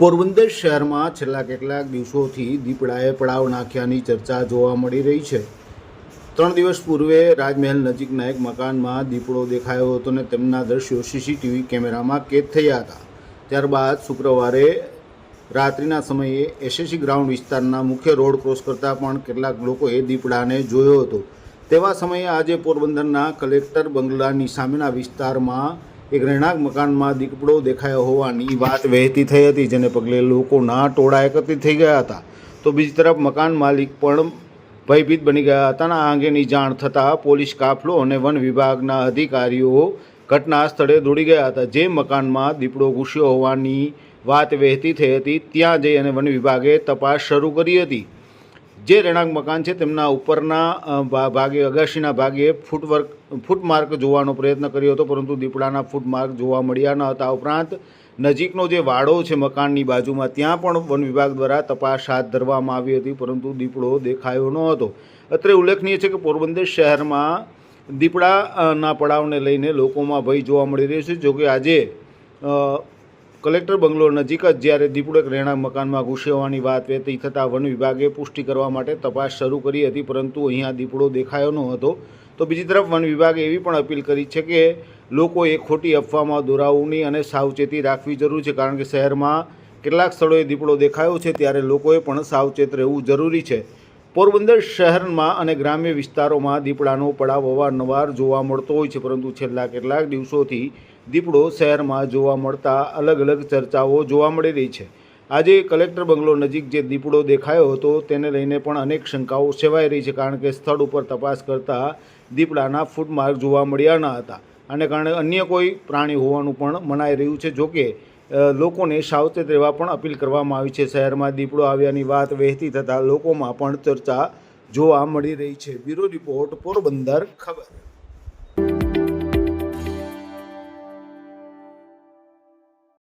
પોરબંદર શહેરમાં છેલ્લા કેટલાક દિવસોથી દીપડાએ પડાવ નાખ્યાની ચર્ચા જોવા મળી રહી છે. ત્રણ દિવસ પૂર્વે રાજમહેલ નજીકના એક મકાનમાં દીપડો દેખાયો હતો અને તેમના દ્રશ્યો સીસીટીવી કેમેરામાં કેદ થયા હતા. ત્યારબાદ શુક્રવારે રાત્રિના સમયે એસએસસી ગ્રાઉન્ડ વિસ્તારના મુખ્ય રોડ ક્રોસ કરતા પણ કેટલાક લોકોએ દીપડાને જોયો હતો. તેવા સમયે આજે પોરબંદરના કલેક્ટર બંગલાની સામેના વિસ્તારમાં એક રહેણાંક મકાનમાં દીપડો દેખાયો હોવાની વાત વહેતી થઈ હતી, જેને પગલે લોકોના ટોળા એકત્રિત થઈ ગયા હતા. તો બીજી તરફ મકાન માલિક પણ ભયભીત બની ગયા હતા આ અંગેની જાણ થતાં પોલીસ કાફલો અને વન વિભાગના અધિકારીઓ ઘટના સ્થળે દોડી ગયા હતા, જે મકાનમાં દીપડો ઘૂસ્યો હોવાની વાત વહેતી થઈ હતી. ત્યાં જઈ અને વન વિભાગે તપાસ શરૂ કરી હતી. જે રહેણાંક મકાન છે તેમના ઉપરના ભાગે, અગાશીના ભાગે ફૂટવર્ક ફૂટમાર્ક જોવાનો પ્રયત્ન કર્યો હતો, પરંતુ દીપડાના ફૂટમાર્ક જોવા મળ્યા ન હતા. ઉપરાંત નજીકનો જે વાડો છે મકાનની બાજુમાં, ત્યાં પણ વન વિભાગ દ્વારા તપાસ હાથ ધરવામાં આવી હતી, પરંતુ દીપડો દેખાયો ન હતો. અત્રે ઉલ્લેખનીય છે કે પોરબંદર શહેરમાં દીપડાના પડાવને લઈને લોકોમાં ભય જોવા મળી રહ્યો છે, જોકે આજે કલેક્ટર બંગલો નજીક જ જ્યારે દીપડક એક રહેણાંક મકાનમાં ઘૂસેવાની વાત વહેતી થતાં વન વિભાગે પુષ્ટિ કરવા માટે તપાસ શરૂ કરી હતી, પરંતુ અહીંયા દીપડો દેખાયો ન હતો. તો બીજી તરફ વન વિભાગે એવી પણ અપીલ કરી છે કે લોકોએ ખોટી અફવામાં દોરાવની અને સાવચેતી રાખવી જરૂર છે, કારણ કે શહેરમાં કેટલાક સ્થળોએ દીપડો દેખાયો છે, ત્યારે લોકોએ પણ સાવચેત રહેવું જરૂરી છે. પોરબંદર શહેરમાં અને ગ્રામ્ય વિસ્તારોમાં દીપડાનો પડાવ અવારનવાર જોવા મળતો હોય છે, પરંતુ છેલ્લા કેટલાક દિવસોથી દીપડો શહેરમાં જોવા મળતા અલગ અલગ ચર્ચાઓ જોવા મળી રહી છે. આજે કલેક્ટર બંગલો નજીક જે દીપડો દેખાયો હતો, તેને લઈને પણ અનેક શંકાઓ સેવાઈ રહી છે, કારણ કે સ્થળ ઉપર તપાસ કરતાં દીપડાના ફૂટમાર્ક જોવા મળ્યા ન હતા. આને કારણે અન્ય કોઈ પ્રાણી હોવાનું પણ મનાઈ રહ્યું છે, જોકે લોકોને સાવચેત રહેવા પણ અપીલ કરવામાં આવી છે. શહેરમાં દીપડો આવ્યાની વાત વહેતી થતાં લોકોમાં પણ ચર્ચા જોવા મળી રહી છે. બ્યુરો રિપોર્ટ, પોરબંદર ખબર.